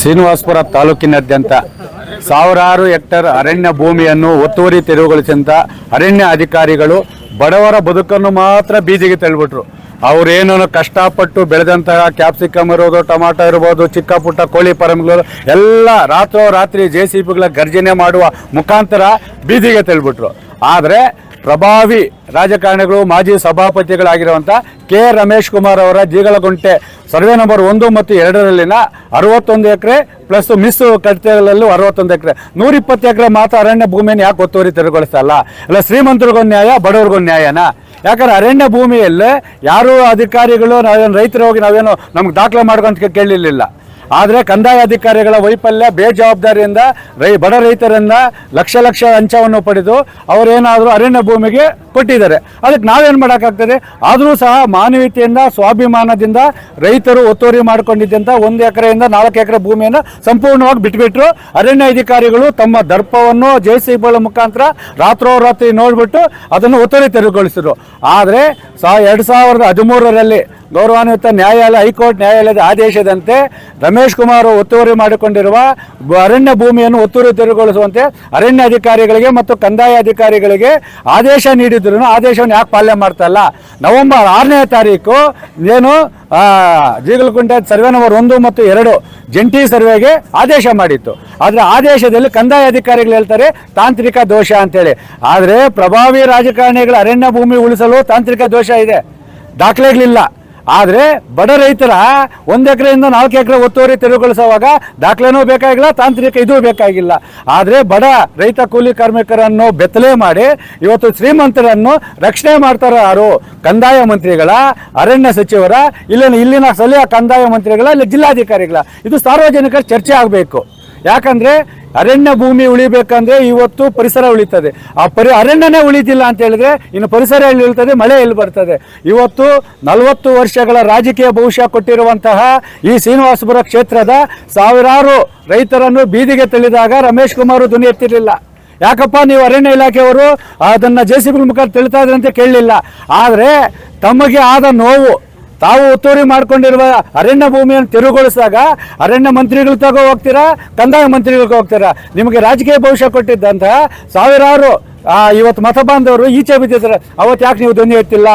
ಶ್ರೀನಿವಾಸಪುರ ತಾಲೂಕಿನಾದ್ಯಂತ ಸಾವಿರಾರು ಹೆಕ್ಟರ್ ಅರಣ್ಯ ಭೂಮಿಯನ್ನು ಒತ್ತುವರಿ ತೆರವುಗೊಳಿಸಿದಂಥ ಅರಣ್ಯ ಅಧಿಕಾರಿಗಳು ಬಡವರ ಬದುಕನ್ನು ಮಾತ್ರ ಬೀದಿಗೆ ತಳ್ಳಿಬಿಟ್ರು. ಅವರೇನೋ ಕಷ್ಟಪಟ್ಟು ಬೆಳೆದಂತಹ ಕ್ಯಾಪ್ಸಿಕಮ್ ಇರ್ಬೋದು ಟೊಮಾಟೊ ಇರ್ಬೋದು ಚಿಕ್ಕ ಪುಟ್ಟ ಕೋಳಿ ಫಾರಂಗಳು ಎಲ್ಲ ರಾತ್ರೋರಾತ್ರಿ ಜೆ ಸಿ ಬಿಗಳ ಗರ್ಜನೆ ಮಾಡುವ ಮುಖಾಂತರ ಬೀದಿಗೆ ತಳ್ಳಿಬಿಟ್ರು. ಆದರೆ ಪ್ರಭಾವಿ ರಾಜಕಾರಣಿಗಳು, ಮಾಜಿ ಸಭಾಪತಿಗಳಾಗಿರುವಂಥ ಕೆ. ರಮೇಶ್ ಕುಮಾರ್ ಅವರ ಜೀಗಳಗುಂಟೆ ಸರ್ವೆ ನಂಬರ್ ಒಂದು ಮತ್ತು ಎರಡರಲ್ಲಿನ ಅರವತ್ತೊಂದು ಎಕರೆ ಪ್ಲಸ್ ಮಿಸ್ ಕಟ್ಟೆಗಳಲ್ಲೂ ಅರವತ್ತೊಂದು ಎಕರೆ. ನೂರಿಪ್ಪತ್ತು ಎಕರೆ ಮಾತ್ರ ಅರಣ್ಯ ಭೂಮಿಯನ್ನು ಯಾಕೆ ಒತ್ತುವರಿ ತೆರವುಗೊಳಿಸ್ತಲ್ಲ ಇಲ್ಲ? ಶ್ರೀಮಂತರಿಗೊಂದು ನ್ಯಾಯ ಬಡವ್ರಿಗೊಂದು ನ್ಯಾಯನಾ? ಯಾಕಂದ್ರೆ ಅರಣ್ಯ ಭೂಮಿಯಲ್ಲಿ ಯಾರು ಅಧಿಕಾರಿಗಳು, ನಾವೇನು ರೈತರು ಹೋಗಿ ನಾವೇನು ನಮ್ಗೆ ದಾಖಲೆ ಮಾಡ್ಕೊಂತ ಕೇಳಲಿಲ್ಲ ಆದರೆ ಕಂದಾಯ ಅಧಿಕಾರಿಗಳ ವೈಫಲ್ಯ, ಬೇಜವಾಬ್ದಾರಿಯಿಂದ ರೈ, ಬಡ ರೈತರಿಂದ ಲಕ್ಷ ಲಕ್ಷ ಲಂಚವನ್ನು ಪಡೆದು ಅವರೇನಾದರೂ ಅರಣ್ಯ ಭೂಮಿಗೆ ಕೊಟ್ಟಿದ್ದಾರೆ. ಅದಕ್ಕೆ ನಾವೇನು ಮಾಡೋಕ್ಕಾಗ್ತದೆ? ಆದರೂ ಸಹ ಮಾನವೀಯತೆಯಿಂದ, ಸ್ವಾಭಿಮಾನದಿಂದ ರೈತರು ಒತ್ತುವರಿ ಮಾಡಿಕೊಂಡಿದ್ದಂಥ ಒಂದು ಎಕರೆಯಿಂದ ನಾಲ್ಕು ಎಕರೆ ಭೂಮಿಯನ್ನು ಸಂಪೂರ್ಣವಾಗಿ ಬಿಟ್ಬಿಟ್ರು. ಅರಣ್ಯ ಅಧಿಕಾರಿಗಳು ತಮ್ಮ ದರ್ಪವನ್ನು ಜೆ ಸಿ ಮುಖಾಂತರ ರಾತ್ರೋರಾತ್ರಿ ನೋಡಿಬಿಟ್ಟು ಅದನ್ನು ಒತ್ತುವರಿ ತೆರವುಗೊಳಿಸಿದ್ರು. ಆದರೆ ಸಹ ಎರಡು ಸಾವಿರದ ಹದಿಮೂರರಲ್ಲಿ ಗೌರವಾನ್ವಿತ ನ್ಯಾಯಾಲಯ ಹೈಕೋರ್ಟ್ ನ್ಯಾಯಾಲಯದ ಆದೇಶದಂತೆ ರಮೇಶ್ ಕುಮಾರ್ ಒತ್ತುವರಿ ಮಾಡಿಕೊಂಡಿರುವ ಅರಣ್ಯ ಭೂಮಿಯನ್ನು ಒತ್ತುವರಿ ತೆರವುಗೊಳಿಸುವಂತೆ ಅರಣ್ಯ ಅಧಿಕಾರಿಗಳಿಗೆ ಮತ್ತು ಕಂದಾಯ ಅಧಿಕಾರಿಗಳಿಗೆ ಆದೇಶ ನೀಡಿದ್ರು ಆದೇಶವನ್ನು ಯಾಕೆ ಪಾಲನೆ ಮಾಡ್ತಾ ಇಲ್ಲ? ನವೆಂಬರ್ ಆರನೇ ತಾರೀಕು ಏನು ಜೀಗಲಕುಂಟೆ ಸರ್ವೆ ನಂಬರ್ ಒಂದು ಮತ್ತು ಎರಡು ಜಂಟಿ ಸರ್ವೆಗೆ ಆದೇಶ ಮಾಡಿತ್ತು. ಆದರೆ ಆದೇಶದಲ್ಲಿ ಕಂದಾಯ ಅಧಿಕಾರಿಗಳು ಹೇಳ್ತಾರೆ ತಾಂತ್ರಿಕ ದೋಷ ಅಂತೇಳಿ. ಆದರೆ ಪ್ರಭಾವಿ ರಾಜಕಾರಣಿಗಳ ಅರಣ್ಯ ಭೂಮಿ ಉಳಿಸಲು ತಾಂತ್ರಿಕ ದೋಷ ಇದೆ. ದಾಖಲೆಗಳಿಲ್ಲ. ಆದರೆ ಬಡ ರೈತರ ಒಂದು ಎಕರೆಯಿಂದ ನಾಲ್ಕು ಎಕರೆ ಒತ್ತುವರಿ ತೆರವುಗೊಳಿಸುವಾಗ ದಾಖಲೆನೂ ಬೇಕಾಗಿಲ್ಲ, ತಾಂತ್ರಿಕ ಇದು ಬೇಕಾಗಿಲ್ಲ. ಆದರೆ ಬಡ ರೈತ ಕೂಲಿ ಕಾರ್ಮಿಕರನ್ನು ಬೆತ್ತಲೆ ಮಾಡಿ ಇವತ್ತು ಶ್ರೀಮಂತರನ್ನು ರಕ್ಷಣೆ ಮಾಡ್ತಾರ ಯಾರು? ಕಂದಾಯ ಮಂತ್ರಿಗಳ, ಅರಣ್ಯ ಸಚಿವರ, ಇಲ್ಲಿನ ಇಲ್ಲಿನ ಸ್ಥಳೀಯ ಕಂದಾಯ ಮಂತ್ರಿಗಳ, ಇಲ್ಲ ಜಿಲ್ಲಾಧಿಕಾರಿಗಳ. ಇದು ಸಾರ್ವಜನಿಕರ ಚರ್ಚೆ ಆಗಬೇಕು. ಯಾಕಂದ್ರೆ ಅರಣ್ಯ ಭೂಮಿ ಉಳಿಬೇಕಂದ್ರೆ ಇವತ್ತು ಪರಿಸರ ಉಳಿತದೆ. ಆ ಪರಿ, ಅರಣ್ಯನೇ ಉಳಿತಿಲ್ಲ ಅಂತ ಹೇಳಿದ್ರೆ ಇನ್ನು ಪರಿಸರ ಎಲ್ಲಿ ಉಳಿತದೆ? ಮಳೆ ಎಲ್ಲಿ ಬರ್ತದೆ? ಇವತ್ತು ನಲವತ್ತು ವರ್ಷಗಳ ರಾಜಕೀಯ ಭವಿಷ್ಯ ಕೊಟ್ಟಿರುವಂತಹ ಈ ಶ್ರೀನಿವಾಸಪುರ ಕ್ಷೇತ್ರದ ಸಾವಿರಾರು ರೈತರನ್ನು ಬೀದಿಗೆ ತಳ್ಳಿದಾಗ ರಮೇಶ್ ಕುಮಾರ್ ಧ್ವನಿ ಎತ್ತಿರಲಿಲ್ಲ. ಯಾಕಪ್ಪ ನೀವು ಅರಣ್ಯ ಇಲಾಖೆಯವರು ಅದನ್ನು ಜೆ ಸಿ ಬಿ ಮುಖಾಂತರ ತಿಳಿತಾ ಇದ್ರಂತೆ ಕೇಳಲಿಲ್ಲ. ಆದರೆ ತಮಗೆ ಆದ ನೋವು ತಾವು ಒತ್ತುವರಿ ಮಾಡ್ಕೊಂಡಿರುವ ಅರಣ್ಯ ಭೂಮಿಯನ್ನು ತೆರವುಗೊಳಿಸಿದಾಗ ಅರಣ್ಯ ಮಂತ್ರಿಗಳು ತಗೋ ಹೋಗ್ತೀರಾ, ಕಂದಾಯ ಮಂತ್ರಿಗಳಿಗೆ ಹೋಗ್ತೀರಾ? ನಿಮಗೆ ರಾಜಕೀಯ ಭವಿಷ್ಯ ಕೊಟ್ಟಿದ್ದಂತಹ ಸಾವಿರಾರು ಇವತ್ತು ಮತ ಬಾಂಧವರು ಈಚೆ ಬಿದ್ದಿದ್ದಾರೆ. ಅವತ್ತು ಯಾಕೆ ನೀವು ಧ್ವನಿ ಎತ್ತಿಲ್ಲ?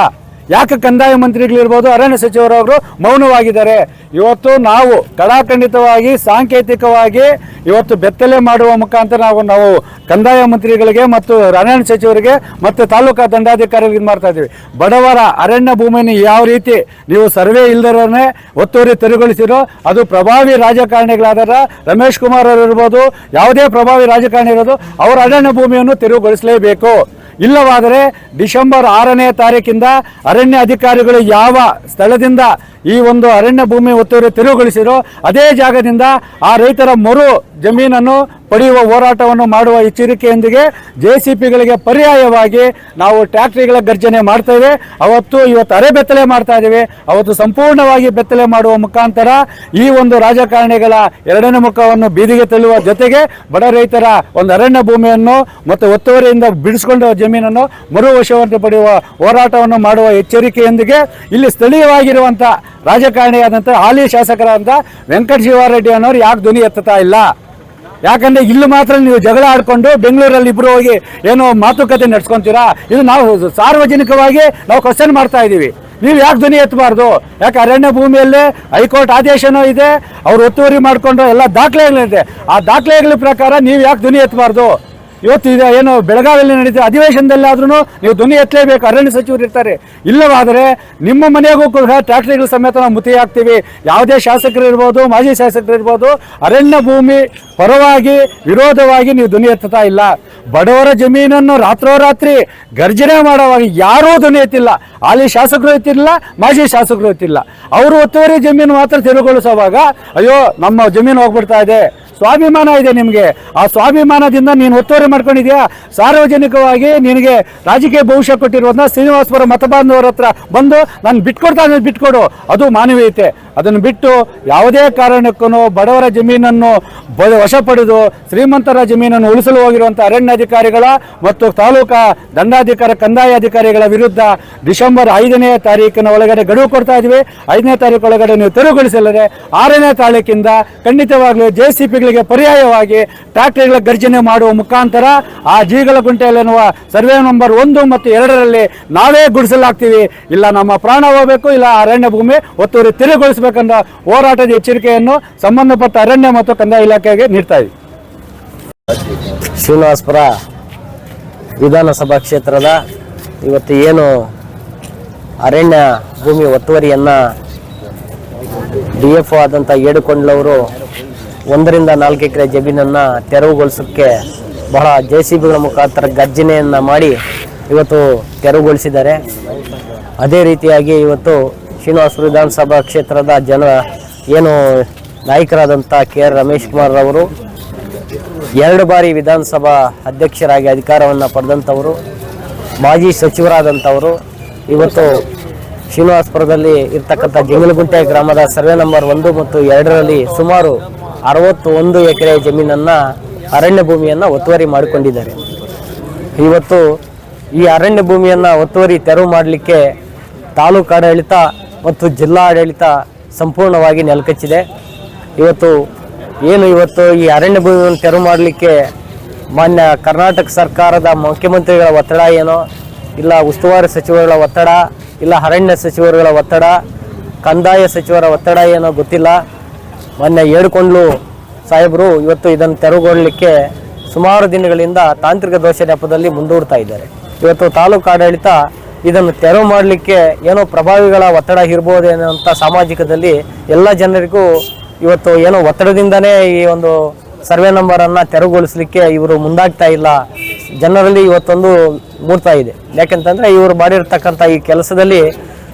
ಯಾಕೆ ಕಂದಾಯ ಮಂತ್ರಿಗಳಿರ್ಬೋದು, ಅರಣ್ಯ ಸಚಿವರವರು ಮೌನವಾಗಿದ್ದಾರೆ. ಇವತ್ತು ನಾವು ಕಡಾಖಂಡಿತವಾಗಿ, ಸಾಂಕೇತಿಕವಾಗಿ ಇವತ್ತು ಬೆತ್ತಲೆ ಮಾಡುವ ಮುಖಾಂತರ ನಾವು ನಾವು ಕಂದಾಯ ಮಂತ್ರಿಗಳಿಗೆ ಮತ್ತು ಅರಣ್ಯ ಸಚಿವರಿಗೆ ಮತ್ತು ತಾಲೂಕಾ ದಂಡಾಧಿಕಾರಿಗಳಿಗೆ ಇದು ಮಾಡ್ತಾ ಇದ್ದೀವಿ. ಬಡವರ ಅರಣ್ಯ ಭೂಮಿಯನ್ನು ಯಾವ ರೀತಿ ನೀವು ಸರ್ವೆ ಇಲ್ಲದರೇ ಒತ್ತುವರಿ ತೆರವುಗೊಳಿಸಿರೋ, ಅದು ಪ್ರಭಾವಿ ರಾಜಕಾರಣಿಗಳಾದ ರಮೇಶ್ ಕುಮಾರ್ ಅವರು ಇರ್ಬೋದು, ಯಾವುದೇ ಪ್ರಭಾವಿ ರಾಜಕಾರಣಿ ಇರೋದು, ಅವರ ಅರಣ್ಯ ಭೂಮಿಯನ್ನು ತೆರವುಗೊಳಿಸಲೇಬೇಕು. ಇಲ್ಲವಾದರೆ ಡಿಸೆಂಬರ್ ಆರನೇ ತಾರೀಕಿಂದ ಅರಣ್ಯ ಅಧಿಕಾರಿಗಳು ಯಾವ ಸ್ಥಳದಿಂದ ಈ ಒಂದು ಅರಣ್ಯ ಭೂಮಿ ಒತ್ತುವರಿ ತೆರವುಗೊಳಿಸಿರೋ ಅದೇ ಜಾಗದಿಂದ ಆ ರೈತರ ಮರು ಜಮೀನನ್ನು ಪಡೆಯುವ ಹೋರಾಟವನ್ನು ಮಾಡುವ ಎಚ್ಚರಿಕೆಯೊಂದಿಗೆ ಜೆ ಸಿ ಪಿಗಳಿಗೆ ಪರ್ಯಾಯವಾಗಿ ನಾವು ಟ್ಯಾಕ್ಟ್ರಿಗಳ ಗರ್ಜನೆ ಮಾಡ್ತೇವೆ ಅವತ್ತು ಇವತ್ತು ಅರೆ ಬೆತ್ತಲೆ ಮಾಡ್ತಾ ಇದ್ದೇವೆ. ಅವತ್ತು ಸಂಪೂರ್ಣವಾಗಿ ಬೆತ್ತಲೆ ಮಾಡುವ ಮುಖಾಂತರ ಈ ಒಂದು ರಾಜಕಾರಣಿಗಳ ಎರಡನೇ ಮುಖವನ್ನು ಬೀದಿಗೆ ತಳ್ಳುವ ಜೊತೆಗೆ ಬಡ ರೈತರ ಒಂದು ಅರಣ್ಯ ಭೂಮಿಯನ್ನು ಮತ್ತು ಒತ್ತುವರಿಯಿಂದ ಬಿಡಿಸಿಕೊಂಡ ಜಮೀನನ್ನು ಮರು ವಶವಂತೆ ಪಡೆಯುವ ಹೋರಾಟವನ್ನು ಮಾಡುವ ಎಚ್ಚರಿಕೆಯೊಂದಿಗೆ ಇಲ್ಲಿ ಸ್ಥಳೀಯವಾಗಿರುವಂಥ ರಾಜಕಾರಣಿಯಾದಂಥ ಹಾಲಿ ಶಾಸಕರಾದಂಥ ವೆಂಕಟ ಶಿವಾರೆಡ್ಡಿ ಅನ್ನೋರು ಯಾಕೆ ಧ್ವನಿ ಎತ್ತುತ್ತಾ ಇಲ್ಲ? ಯಾಕಂದ್ರೆ ಇಲ್ಲಿ ಮಾತ್ರ ನೀವು ಜಗಳ ಆಡ್ಕೊಂಡು ಬೆಂಗಳೂರಲ್ಲಿ ಇಬ್ರು ಹೋಗಿ ಏನೋ ಮಾತುಕತೆ ನಡ್ಸ್ಕೊಂತೀರಾ? ಇದು ನಾವು ಸಾರ್ವಜನಿಕವಾಗಿ ನಾವು ಕ್ವಶನ್ ಮಾಡ್ತಾ ಇದ್ದೀವಿ. ನೀವು ಯಾಕೆ ಧ್ವನಿ ಎತ್ತಬಾರ್ದು? ಯಾಕೆ ಅರಣ್ಯ ಭೂಮಿಯಲ್ಲೇ ಹೈಕೋರ್ಟ್ ಆದೇಶನೂ ಇದೆ, ಅವ್ರು ಒತ್ತುವರಿ ಮಾಡಿಕೊಂಡು ಎಲ್ಲ ದಾಖಲೆಗಳಿದೆ ಆ ದಾಖಲೆಗಳ ಪ್ರಕಾರ ನೀವು ಯಾಕೆ ಧ್ವನಿ ಎತ್ತಬಾರ್ದು? ಇವತ್ತು ಇದು ಏನು ಬೆಳಗಾವಿಯಲ್ಲಿ ನಡೀತಿದೆ ಅಧಿವೇಶನದಲ್ಲಾದ್ರೂ ನೀವು ಧ್ವನಿ ಎತ್ತಲೇಬೇಕು. ಅರಣ್ಯ ಸಚಿವರು ಇರ್ತಾರೆ. ಇಲ್ಲವಾದರೆ ನಿಮ್ಮ ಮನೆಗೂ ಕೂಡ ಟ್ಯಾಕ್ಟ್ರಿಗಳ ಸಮೇತ ನಾವು ಮುತಿ ಹಾಕ್ತೀವಿ. ಯಾವುದೇ ಶಾಸಕರು ಇರ್ಬೋದು ಮಾಜಿ ಶಾಸಕರು ಇರ್ಬೋದು ಅರಣ್ಯ ಭೂಮಿ ಪರವಾಗಿ, ವಿರೋಧವಾಗಿ ನೀವು ಧ್ವನಿ ಎತ್ತುತ್ತಾ ಇಲ್ಲ. ಬಡವರ ಜಮೀನನ್ನು ರಾತ್ರೋರಾತ್ರಿ ಗರ್ಜನೆ ಮಾಡುವಾಗ ಯಾರೂ ಧ್ವನಿ ಎತ್ತಿಲ್ಲ. ಅಲ್ಲಿ ಶಾಸಕರು ಎತ್ತಿಲ್ಲ, ಮಾಜಿ ಶಾಸಕರು ಎತ್ತಿಲ್ಲ. ಅವರು ಒತ್ತುವರಿ ಜಮೀನು ಮಾತ್ರ ತೆರವುಗೊಳಿಸುವಾಗ ಅಯ್ಯೋ, ನಮ್ಮ ಜಮೀನು ಹೋಗ್ಬಿಡ್ತಾ ಇದೆ. ಸ್ವಾಭಿಮಾನ ಇದೆ ನಿಮಗೆ. ಆ ಸ್ವಾಭಿಮಾನದಿಂದ ನೀನು ಒತ್ತುವರಿ ಮಾಡ್ಕೊಂಡಿದ್ಯಾ? ಸಾರ್ವಜನಿಕವಾಗಿ ನಿನಗೆ ರಾಜಕೀಯ ಭವಿಷ್ಯ ಕೊಟ್ಟಿರುವಂಥ ಶ್ರೀನಿವಾಸಪುರ ಮತಬಾಂಧವರ ಹತ್ರ ಬಂದು ನಾನು ಬಿಟ್ಕೊಡ್ತಾ ಅನ್ನೋದು ಬಿಟ್ಕೊಡು. ಅದು ಮಾನವೀಯತೆ. ಅದನ್ನು ಬಿಟ್ಟು ಯಾವುದೇ ಕಾರಣಕ್ಕೂ ಬಡವರ ಜಮೀನನ್ನು ಬ- ವಶಪಡೆದು ಶ್ರೀಮಂತರ ಜಮೀನನ್ನು ಉಳಿಸಲು ಹೋಗಿರುವಂಥ ಅರಣ್ಯಾಧಿಕಾರಿಗಳ ಮತ್ತು ತಾಲೂಕಾ ದಂಡಾಧಿಕಾರ, ಕಂದಾಯ ಅಧಿಕಾರಿಗಳ ವಿರುದ್ಧ ಡಿಸೆಂಬರ್ ಐದನೇ ತಾರೀಕಿನ ಒಳಗಡೆ ಗಡುವು ಕೊಡ್ತಾ ಇದ್ವಿ ಐದನೇ ತಾರೀಕು ಒಳಗಡೆ ನೀವು ತೆರವುಗೊಳಿಸಲಿದೆ ಆರನೇ ತಾರೀಕಿಂದ ಖಂಡಿತವಾಗಲೂ ಜೆ ಸಿ ಪಿಗಳಿಗೆ ಪರ್ಯಾಯವಾಗಿ ಟ್ರ್ಯಾಕ್ಟರ್ಗಳ ಗರ್ಜನೆ ಮಾಡುವ ಮುಖಾಂತರ ಆ ಜೀಗಳ ಗುಂಟೆಯಲ್ಲಿರುವ ಸರ್ವೆ ನಂಬರ್ ಒಂದು ಮತ್ತು ಎರಡರಲ್ಲಿ ನಾವೇ ಗುಡಿಸಲಾಗ್ತೀವಿ. ಇಲ್ಲ ನಮ್ಮ ಪ್ರಾಣ ಹೋಗಬೇಕು, ಇಲ್ಲ ಅರಣ್ಯ ಭೂಮಿ ಒತ್ತುವರಿ ತೆರವುಗೊಳಿಸಬೇಕನ್ನೋ ಹೋರಾಟದ ಎಚ್ಚರಿಕೆಯನ್ನು ಸಂಬಂಧಪಟ್ಟ ಅರಣ್ಯ ಮತ್ತು ಕಂದಾಯ ಇಲಾಖೆಗೆ ನೀಡ್ತಾ ಇದೆ. ಶ್ರೀನಿವಾಸಪುರ ವಿಧಾನಸಭಾ ಕ್ಷೇತ್ರದ ಇವತ್ತು ಏನು ಅರಣ್ಯ ಭೂಮಿ ಒತ್ತುವರಿಯನ್ನು ಡಿ ಎಫ್ ಒ ಆದಂಥ ಏಡುಕೊಂಡ್ಲವರು ಒಂದರಿಂದ ನಾಲ್ಕು ಎಕರೆ ಜಮೀನನ್ನು ತೆರವುಗೊಳಿಸೋಕ್ಕೆ ಬಹಳ ಜೆ ಸಿ ಬಿಗಳ ಮುಖಾಂತರ ಗರ್ಜನೆಯನ್ನು ಮಾಡಿ ಇವತ್ತು ತೆರವುಗೊಳಿಸಿದ್ದಾರೆ. ಅದೇ ರೀತಿಯಾಗಿ ಇವತ್ತು ಶ್ರೀನಿವಾಸಪುರ ವಿಧಾನಸಭಾ ಕ್ಷೇತ್ರದ ಜನ ಏನು ನಾಯಕರಾದಂಥ ಕೆ ಆರ್ ರಮೇಶ್ ಕುಮಾರ್ ಅವರು, ಎರಡು ಬಾರಿ ವಿಧಾನಸಭಾ ಅಧ್ಯಕ್ಷರಾಗಿ ಅಧಿಕಾರವನ್ನು ಪಡೆದಂಥವರು, ಮಾಜಿ ಸಚಿವರಾದಂಥವರು, ಇವತ್ತು ಶ್ರೀನಿವಾಸಪುರದಲ್ಲಿ ಇರ್ತಕ್ಕಂಥ ಜಂಗಲಗುಂಟೆ ಗ್ರಾಮದ ಸರ್ವೆ ನಂಬರ್ ಒಂದು ಮತ್ತು ಎರಡರಲ್ಲಿ ಸುಮಾರು ಅರವತ್ತು ಒಂದು ಎಕರೆ ಜಮೀನನ್ನು ಅರಣ್ಯ ಭೂಮಿಯನ್ನು ಒತ್ತುವರಿ ಮಾಡಿಕೊಂಡಿದ್ದಾರೆ. ಇವತ್ತು ಈ ಅರಣ್ಯ ಭೂಮಿಯನ್ನು ಒತ್ತುವರಿ ತೆರವು ಮಾಡಲಿಕ್ಕೆ ತಾಲೂಕು ಆಡಳಿತ ಮತ್ತು ಜಿಲ್ಲಾ ಆಡಳಿತ ಸಂಪೂರ್ಣವಾಗಿ ನೆಲಕಚ್ಚಿದೆ. ಇವತ್ತು ಏನು ಇವತ್ತು ಈ ಅರಣ್ಯ ಭೂಮಿಯನ್ನು ತೆರವು ಮಾಡಲಿಕ್ಕೆ ಮಾನ್ಯ ಕರ್ನಾಟಕ ಸರ್ಕಾರದ ಮುಖ್ಯಮಂತ್ರಿಗಳ ಒತ್ತಡ ಏನೋ? ಇಲ್ಲ ಉಸ್ತುವಾರಿ ಸಚಿವರುಗಳ ಒತ್ತಡ, ಇಲ್ಲ ಅರಣ್ಯ ಸಚಿವರುಗಳ ಒತ್ತಡ, ಕಂದಾಯ ಸಚಿವರ ಒತ್ತಡ ಏನೋ ಗೊತ್ತಿಲ್ಲ. ಮೊನ್ನೆ ಹೇಳ್ಕೊಂಡ್ಲು ಸಾಹೇಬರು ಇವತ್ತು ಇದನ್ನು ತೆರವುಗೊಳ್ಳಲಿಕ್ಕೆ ಸುಮಾರು ದಿನಗಳಿಂದ ತಾಂತ್ರಿಕ ದೋಷ ನೆಪದಲ್ಲಿ ಮುಂದೂಡ್ತಾ ಇದ್ದಾರೆ. ಇವತ್ತು ತಾಲೂಕು ಆಡಳಿತ ಇದನ್ನು ತೆರವು ಮಾಡಲಿಕ್ಕೆ ಏನೋ ಪ್ರಭಾವಿಗಳ ಒತ್ತಡ ಇರ್ಬೋದೇನೋ ಅಂತ ಸಾಮಾಜಿಕದಲ್ಲಿ ಎಲ್ಲ ಜನರಿಗೂ ಇವತ್ತು ಏನೋ ಒತ್ತಡದಿಂದನೇ ಈ ಒಂದು ಸರ್ವೆ ನಂಬರನ್ನು ತೆರವುಗೊಳಿಸಲಿಕ್ಕೆ ಇವರು ಮುಂದಾಗ್ತಾ ಇಲ್ಲ. ಜನರಲ್ಲಿ ಇವತ್ತೊಂದು ಮೂಡ್ತಾ ಇದೆ. ಯಾಕೆಂತಂದರೆ ಇವರು ಮಾಡಿರ್ತಕ್ಕಂಥ ಈ ಕೆಲಸದಲ್ಲಿ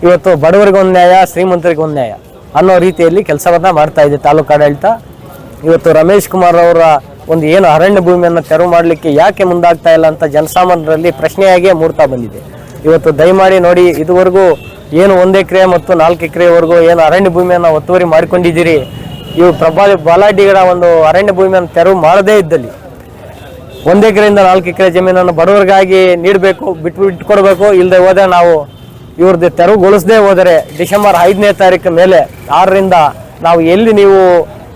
ಇವತ್ತು ಬಡವರಿಗೊಂದು ನ್ಯಾಯ ಶ್ರೀಮಂತರಿಗೊಂದು ನ್ಯಾಯ ಅನ್ನೋ ರೀತಿಯಲ್ಲಿ ಕೆಲಸವನ್ನು ಮಾಡ್ತಾ ಇದೆ ತಾಲೂಕು ಆಡಳಿತ. ಇವತ್ತು ರಮೇಶ್ ಕುಮಾರ್ ಅವರ ಒಂದು ಏನು ಅರಣ್ಯ ಭೂಮಿಯನ್ನು ತೆರವು ಮಾಡಲಿಕ್ಕೆ ಯಾಕೆ ಮುಂದಾಗ್ತಾ ಇಲ್ಲ ಅಂತ ಜನಸಾಮಾನ್ಯರಲ್ಲಿ ಪ್ರಶ್ನೆಯಾಗಿಯೇ ಮೂಡ್ತಾ ಬಂದಿದೆ. ಇವತ್ತು ದಯಮಾಡಿ ನೋಡಿ, ಇದುವರೆಗೂ ಏನು ಒಂದು ಎಕರೆ ಮತ್ತು ನಾಲ್ಕು ಎಕರೆವರೆಗೂ ಏನು ಅರಣ್ಯ ಭೂಮಿಯನ್ನು ಒತ್ತುವರಿ ಮಾಡಿಕೊಂಡಿದ್ದೀರಿ. ಇವು ಪ್ರಭಾ ಬಲಾಢ್ಯಗಳ ಒಂದು ಅರಣ್ಯ ಭೂಮಿಯನ್ನು ತೆರವು ಮಾಡದೇ ಇದ್ದಲ್ಲಿ. ಒಂದು ಎಕರೆಯಿಂದ ನಾಲ್ಕು ಎಕರೆ ಜಮೀನನ್ನು ಬಡವರಿಗಾಗಿ ನೀಡಬೇಕು, ಬಿಟ್ಟು ಬಿಟ್ಕೊಡ್ಬೇಕು. ಇಲ್ಲದೆ ಹೋದರೆ ನಾವು ಇವ್ರದ್ದು ತೆರವುಗೊಳಿಸದೇ ಹೋದರೆ ಡಿಸೆಂಬರ್ ಐದನೇ ತಾರೀಕು ಮೇಲೆ ಆರರಿಂದ ನಾವು ಎಲ್ಲಿ ನೀವು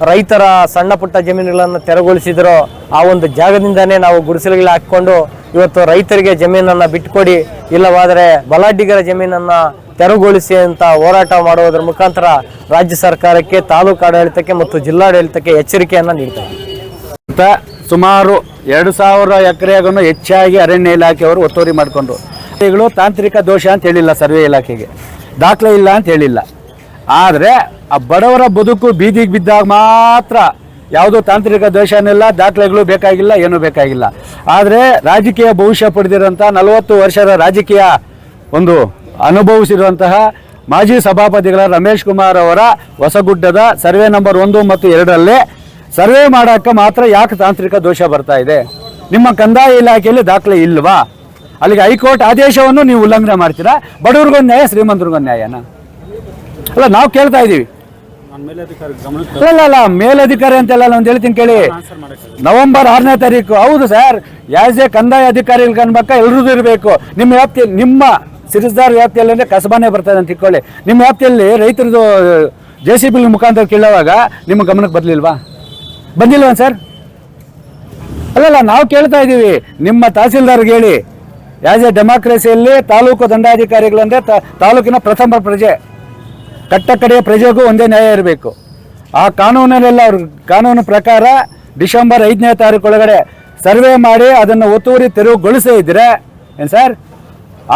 ರೈತರ ಸಣ್ಣ ಪುಟ್ಟ ಜಮೀನುಗಳನ್ನು ತೆರವುಗೊಳಿಸಿದ್ರೋ ಆ ಒಂದು ಜಾಗದಿಂದನೇ ನಾವು ಗುಡಿಸಲುಗಳು ಹಾಕ್ಕೊಂಡು ಇವತ್ತು ರೈತರಿಗೆ ಜಮೀನನ್ನು ಬಿಟ್ಟುಕೊಡಿ, ಇಲ್ಲವಾದರೆ ಬಲಾಢ್ಯಗರ ಜಮೀನನ್ನು ತೆರವುಗೊಳಿಸಿ ಅಂತ ಹೋರಾಟ ಮಾಡುವುದರ ಮುಖಾಂತರ ರಾಜ್ಯ ಸರ್ಕಾರಕ್ಕೆ ತಾಲೂಕು ಆಡಳಿತಕ್ಕೆ ಮತ್ತು ಜಿಲ್ಲಾಡಳಿತಕ್ಕೆ ಎಚ್ಚರಿಕೆಯನ್ನು ನೀಡ್ತಾರೆ. ಸುಮಾರು ಎರಡು ಸಾವಿರ ಎಕರೆಗೂ ಹೆಚ್ಚಾಗಿ ಅರಣ್ಯ ಇಲಾಖೆಯವರು ಒತ್ತುವರಿ ಮಾಡಿಕೊಂಡ್ರು. ತಾಂತ್ರಿಕ ದೋಷ ಅಂತ ಹೇಳಿಲ್ಲ ಸರ್ವೆ ಇಲಾಖೆಗೆ. ದಾಖಲೆ ಇಲ್ಲ ಅಂತ ಹೇಳಿಲ್ಲ. ಆದರೆ ಆ ಬಡವರ ಬದುಕು ಬೀದಿಗೆ ಬಿದ್ದಾಗ ಮಾತ್ರ ಯಾವುದೋ ತಾಂತ್ರಿಕ ದೋಷನಿಲ್ಲ ದಾಖಲೆಗಳು ಬೇಕಾಗಿಲ್ಲ, ಏನೂ ಬೇಕಾಗಿಲ್ಲ. ಆದರೆ ರಾಜಕೀಯ ಭವಿಷ್ಯ ಪಡೆದಿರೋಂಥ ನಲವತ್ತು ವರ್ಷದ ರಾಜಕೀಯ ಒಂದು ಅನುಭವಿಸಿರುವಂತಹ ಮಾಜಿ ಸಭಾಪತಿಗಳ ರಮೇಶ್ ಕುಮಾರ್ ಅವರ ಹೊಸಗುಡ್ಡದ ಸರ್ವೆ ನಂಬರ್ ಒಂದು ಮತ್ತು ಎರಡರಲ್ಲಿ ಸರ್ವೆ ಮಾಡಕ್ಕೆ ಮಾತ್ರ ಯಾಕೆ ತಾಂತ್ರಿಕ ದೋಷ ಬರ್ತಾ ಇದೆ? ನಿಮ್ಮ ಕಂದಾಯ ಇಲಾಖೆಯಲ್ಲಿ ದಾಖಲೆ ಇಲ್ವಾ? ಅಲ್ಲಿಗೆ ಹೈಕೋರ್ಟ್ ಆದೇಶವನ್ನು ನೀವು ಉಲ್ಲಂಘನೆ ಮಾಡ್ತೀರಾ? ಬಡವ್ರಿಗೊಂದು ನ್ಯಾಯ ಶ್ರೀಮಂತರಿಗೊಂದು ನ್ಯಾಯನ? ಅಲ್ಲ ನಾವು ಕೇಳ್ತಾ ಇದ್ದೀವಿ. ಅಲ್ಲ ಅಲ್ಲ, ಮೇಲಧಿಕಾರಿ ಅಂತೆಲ್ಲ ನಾನು ಹೇಳ್ತೀನಿ ಕೇಳಿ. ನವೆಂಬರ್ ಆರನೇ ತಾರೀಕು ಹೌದು ಸರ್ ಯಾಸ್ ಎ ಕಂದಾಯ ಅಧಿಕಾರಿ ಅನ್ಬೇಕ ಎಲ್ರದ್ದು ಇರಬೇಕು. ನಿಮ್ಮ ವ್ಯಾಪ್ತಿ ನಿಮ್ಮ ಸಿರಿಸ್ದಾರ್ ವ್ಯಾಪ್ತಿಯಲ್ಲಿ ಅಂದ್ರೆ ಕಸಬಾನೆ ಬರ್ತದೆ ಅಂತ ಇಟ್ಕೊಳ್ಳಿ ನಿಮ್ಮ ವ್ಯಾಪ್ತಿಯಲ್ಲಿ ರೈತರದು ಜೆ ಸಿ ಬಿ ಮುಖಾಂತರ ಕೇಳುವಾಗ ನಿಮ್ಮ ಗಮನಕ್ಕೆ ಬರಲಿಲ್ವಾ? ಬಂದಿಲ್ವಾ ಸರ್ ಅಲ್ಲಲ್ಲ ನಾವು ಕೇಳ್ತಾ ಇದ್ದೀವಿ. ನಿಮ್ಮ ತಹಸೀಲ್ದಾರ್ಗೆ ಹೇಳಿ. ಯಾಸ್ ಎ ಡೆಮಾಕ್ರೆಸಿಯಲ್ಲಿ ತಾಲೂಕು ದಂಡಾಧಿಕಾರಿಗಳಂದ್ರೆ ತಾಲೂಕಿನ ಪ್ರಥಮ ಪ್ರಜೆ. ಕಟ್ಟ ಕಡೆಯ ಪ್ರಜೆಗೂ ಒಂದೇ ನ್ಯಾಯ ಇರಬೇಕು. ಆ ಕಾನೂನಲ್ಲೆಲ್ಲ ಅವ್ರ, ಕಾನೂನು ಪ್ರಕಾರ ಡಿಸೆಂಬರ್ ಐದನೇ ತಾರೀಕು ಒಳಗಡೆ ಸರ್ವೆ ಮಾಡಿ ಅದನ್ನು ಒತ್ತುವರಿ ತೆರವುಗೊಳಿಸೇ ಇದ್ದರೆ ಏನು ಸರ್?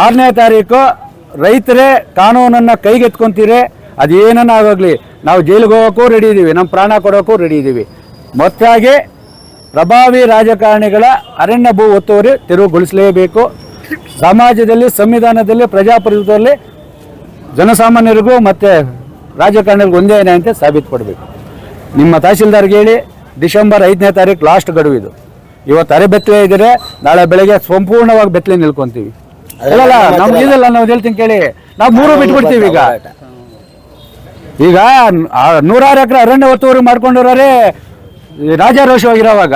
ಆರನೇ ತಾರೀಕು ರೈತರೇ ಕಾನೂನನ್ನು ಕೈಗೆತ್ಕೊಂತೀರಿ ಆಗೋಗ್ಲಿ, ನಾವು ಜೈಲಿಗೆ ಹೋಗೋಕ್ಕೂ ರೆಡಿ ಇದ್ದೀವಿ ನಮ್ಮ ಪ್ರಾಣ ಕೊಡೋಕ್ಕೂ ರೆಡಿ ಇದ್ದೀವಿ ಮೊತ್ತಾಗಿ ಪ್ರಭಾವಿ ರಾಜಕಾರಣಿಗಳ ಅರಣ್ಯ ಭೂ ಒತ್ತುವರಿ ತೆರವುಗೊಳಿಸಲೇಬೇಕು. ಸಮಾಜದಲ್ಲಿ, ಸಂವಿಧಾನದಲ್ಲಿ, ಪ್ರಜಾಪ್ರಭುತ್ವದಲ್ಲಿ ಜನಸಾಮಾನ್ಯರಿಗೂ ಮತ್ತು ರಾಜಕಾರಣಿಗೂ ಒಂದೇ ಏನೇ ಅಂತ ಸಾಬೀತು ಕೊಡಬೇಕು ನಿಮ್ಮ ತಹಸೀಲ್ದಾರ್ಗೆ ಹೇಳಿ ಡಿಸೆಂಬರ್ ಐದನೇ ತಾರೀಕು ಲಾಸ್ಟ್ ಗಡುವು ಇದು. ಇವತ್ತು ಅರೆ ಬೆತ್ತಲೆ ಇದ್ದರೆ ನಾಳೆ ಬೆಳಗ್ಗೆ ಸಂಪೂರ್ಣವಾಗಿ ಬೆತ್ತಲೆ ನಿಲ್ಕೊಂತೀವಿ. ಅಲ್ಲಲ್ಲ ನಮ್ಗೆ ಇದಲ್ಲ ನಾವು ಹೇಳ್ತೀನಿ ಕೇಳಿ. ನಾವು ಮೂರು ಬಿಟ್ಬಿಡ್ತೀವಿ ಈಗ. ಈಗ ನೂರಾರು ಎಕರೆ ಅರಣ್ಯ ಒತ್ತುವರಿ ಮಾಡ್ಕೊಂಡಿರೋರೇ ರಾಜಾರೋಷವಾಗಿರೋವಾಗ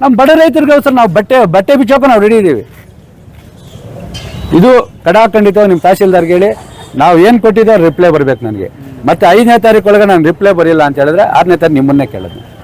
ನಮ್ಮ ಬಡ ರೈತರಿಗೋಸ್ಕರ ನಾವು ಬಟ್ಟೆ ಬಟ್ಟೆ ಬಿಚ್ಚೋಕೆ ನಾವು ರೆಡಿ ಇದ್ದೀವಿ ಇದು ಕಡಾಖಂಡಿತ ನಿಮ್ಮ ತಹಸೀಲ್ದಾರ್ಗೆ ಹೇಳಿ ನಾವು ಏನು ಕೊಟ್ಟಿದ್ದೋ ರಿಪ್ಲೈ ಬರ್ಬೇಕು ನನಗೆ. ಮತ್ತೆ ಐದನೇ ತಾರೀಕು ಒಳಗೆ ನಾನು ರಿಪ್ಲೈ ಬರಿಲ್ಲ ಅಂತ ಹೇಳಿದ್ರೆ ಆರನೇ ತಾರೀಕು ನಿಮ್ಮನ್ನೇ ಕೇಳೋದು.